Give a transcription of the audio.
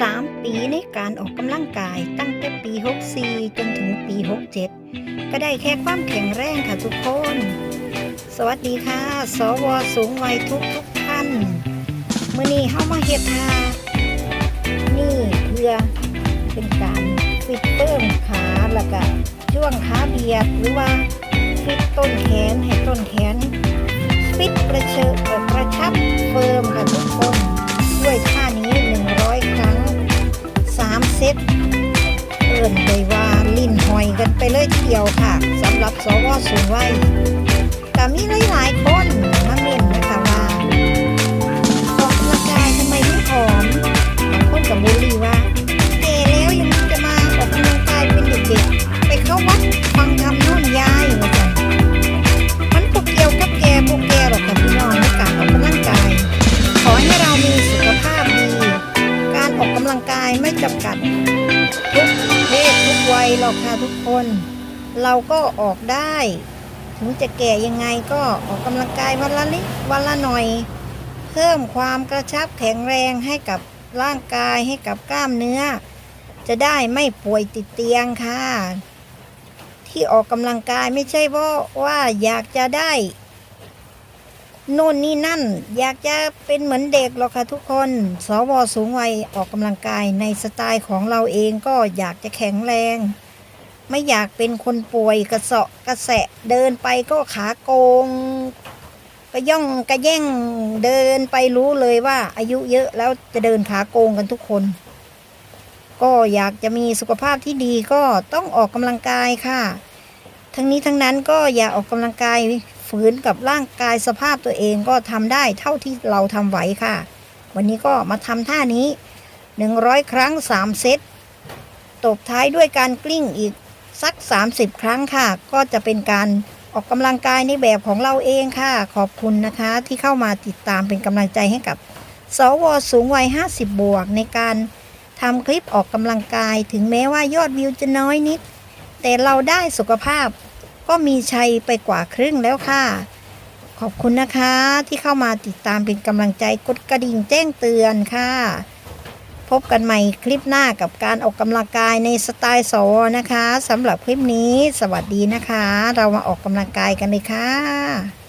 3 ปีในการออกกำลังกายตั้งแต่ปี 64 จนถึงปี 67 ก็ได้แค่ความแข็งแรงค่ะทุกคน สวัสดีค่ะ สวสูงวัยทุกทุกท่านมื่อนี้เข้ามาเฮ็ดทานี่เพื่อเป็นการฟิตเพิ่มขาแล้วก็ช่วงขาเบียดหรือว่าฟิตต้นแขนให้ต้นแขน เลยทีเดียวค่ะสำหรับสวสูงวัยแต่มีหลายๆคนมาเม่น กางกายไม่จำกัด ทุกเพศทุกวัยหรอกค่ะทุกคน เราก็ออกได้ ถึงจะแก่ยังไงก็ออกกำลังกายวันละนิดวันละหน่อย เพิ่มความกระชับแข็งแรงให้กับร่างกายให้กับกล้ามเนื้อ จะได้ไม่ป่วยติดเตียงค่ะ ที่ออกกำลังกายไม่ใช่เพราะว่าอยากจะได้ โน่นนี่นั่น อยากจะเป็นเหมือนเด็กหรอกค่ะทุกคน สวสูงวัยออกกำลังกายในสไตล์ของเราเองก็อยากจะแข็งแรง ไม่อยากเป็นคนป่วยกระเสาะกระแสะเดินไปก็ขาโกงกระย่องกระแย่งเดินไปรู้เลยว่าอายุเยอะแล้วจะเดินขาโกงกันทุกคน ก็อยากจะมีสุขภาพที่ดีก็ต้องออกกำลังกายค่ะ ทั้งนี้ทั้งนั้นก็อย่าออกกำลังกาย ฝืนกับร่างกายสภาพตัวเองก็ทำได้เท่าที่เราทำไหวค่ะ วันนี้ก็มาทำท่านี้ 100 ครั้ง 3 เซตตบท้ายด้วยการกลิ้งอีกสัก 30 ครั้งค่ะ ก็จะเป็นการออกกำลังกายในแบบของเราเองค่ะ ขอบคุณนะคะที่เข้ามาติดตามเป็นกำลังใจให้กับ สวสูงวัย 50 บวก ในการทำคลิปออกกำลังกาย ถึงแม้ว่ายอดวิวจะน้อยนิด แต่เราได้สุขภาพ ก็มีชัยไปกว่าครึ่งแล้วค่ะ ขอบคุณนะคะที่เข้ามาติดตามเป็นกำลังใจกดกระดิ่งแจ้งเตือนค่ะ พบกันใหม่คลิปหน้ากับการออกกำลังกายในสไตล์สวนะคะสำหรับคลิปนี้ สวัสดีนะคะ เรามาออกกำลังกายกันเลยค่ะ